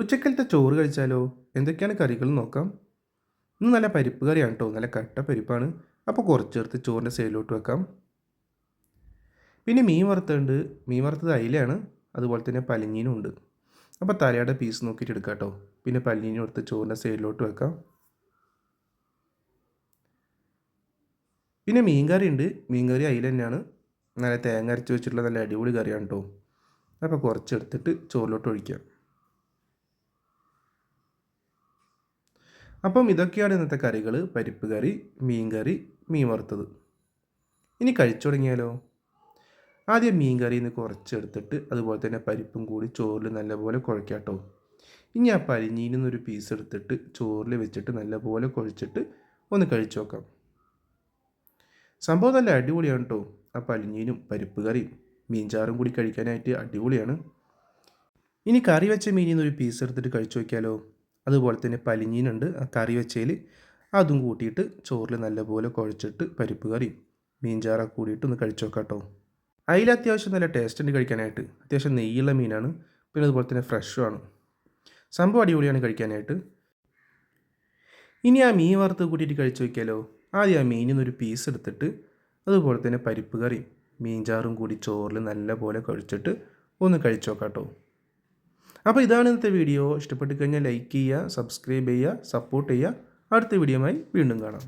ഉച്ചക്കലത്തെ ചോറ് കഴിച്ചാലോ? എന്തൊക്കെയാണ് കറികൾ നോക്കാം. ഇന്ന് നല്ല പരിപ്പ് കറിയാണ് കേട്ടോ നല്ല കട്ട പരിപ്പാണ്. അപ്പോൾ കുറച്ച് ചേർത്ത് ചോറിന്റെ സൈഡിലോട്ട് വെക്കാം. പിന്നെ മീൻ വറുത്തുണ്ട് മീൻ വറുത്തത് അയിലാണ് അതുപോലെ തന്നെ പലിഞ്ഞീനും ഉണ്ട്. അപ്പോൾ തലയുടെ പീസ് നോക്കിയിട്ട് എടുക്കാം കേട്ടോ പിന്നെ പല്ലിനും എടുത്ത് ചോറിന്റെ സൈഡിലോട്ട് വെക്കാം. പിന്നെ മീൻ കറി ഉണ്ട്. മീൻ കറി അയില തന്നെയാണ്. നല്ല തേങ്ങ അരച്ച് വെച്ചിട്ടുള്ള നല്ല അടിപൊളി കറിയാണ് കേട്ടോ അപ്പോൾ കുറച്ചെടുത്തിട്ട് ചോറിലോട്ട് ഒഴിക്കാം. അപ്പം ഇതൊക്കെയാണ് ഇന്നത്തെ കറികൾ. പരിപ്പ് കറി മീൻ കറി മീൻ വറുത്തത്. ഇനി കഴിച്ചു തുടങ്ങിയാലോ? ആദ്യം മീൻ കറിയിൽ നിന്ന് കുറച്ചെടുത്തിട്ട് അതുപോലെ തന്നെ പരിപ്പും കൂടി ചോറിൽ നല്ലപോലെ കുഴക്കാട്ടോ. ഇനി ആ പരിഞ്ഞീനിൽ നിന്നൊരു പീസ് എടുത്തിട്ട് ചോറിൽ വെച്ചിട്ട് നല്ലപോലെ കുഴച്ചിട്ട് ഒന്ന് കഴിച്ചു നോക്കാം. സംഭവം നല്ല അടിപൊളിയാണ് കേട്ടോ ആ പലിഞ്ഞീനും പരിപ്പ് കറിയും മീൻചാറും കൂടി കഴിക്കാനായിട്ട് അടിപൊളിയാണ്. ഇനി കറി വെച്ച മീനിൽ നിന്ന് ഒരു പീസ് എടുത്തിട്ട് കഴിച്ചു നോക്കിയാലോ? അതുപോലെ തന്നെ പലിഞ്ഞീനുണ്ട് കറി വെച്ചതിൽ അതും കൂട്ടിയിട്ട് ചോറിൽ നല്ലപോലെ കുഴച്ചിട്ട് പരിപ്പ് കറിയും മീൻചാറൊക്കെ കൂടിയിട്ട് ഒന്ന് കഴിച്ചു നോക്കാം കേട്ടോ അതിൽ അത്യാവശ്യം നല്ല ടേസ്റ്റ് ഉണ്ട് കഴിക്കാനായിട്ട്. അത്യാവശ്യം നെയ്യുള്ള മീനാണ് പിന്നെ അതുപോലെ തന്നെ ഫ്രഷും ആണ്. സംഭവം അടിപൊളിയാണ് കഴിക്കാനായിട്ട്. ഇനി ആ മീൻ വറുത്ത് കൂട്ടിയിട്ട് കഴിച്ചു നോക്കിയാലോ? ആദ്യം ആ മീനിൽ നിന്നൊരു പീസ് എടുത്തിട്ട് അതുപോലെ തന്നെ പരിപ്പ് കറിയും മീൻചാറും കൂടി ചോറിൽ നല്ലപോലെ കഴിച്ചിട്ട് ഒന്ന് കഴിച്ചു നോക്കാം കേട്ടോ അപ്പോൾ ഇതാണ് ഇന്നത്തെ വീഡിയോ ഇഷ്ടപ്പെട്ട് കഴിഞ്ഞാൽ ലൈക്ക് ചെയ്യുക സബ്സ്ക്രൈബ് ചെയ്യുക സപ്പോർട്ട് ചെയ്യുക. അടുത്ത വീഡിയോയുമായി വീണ്ടും കാണാം.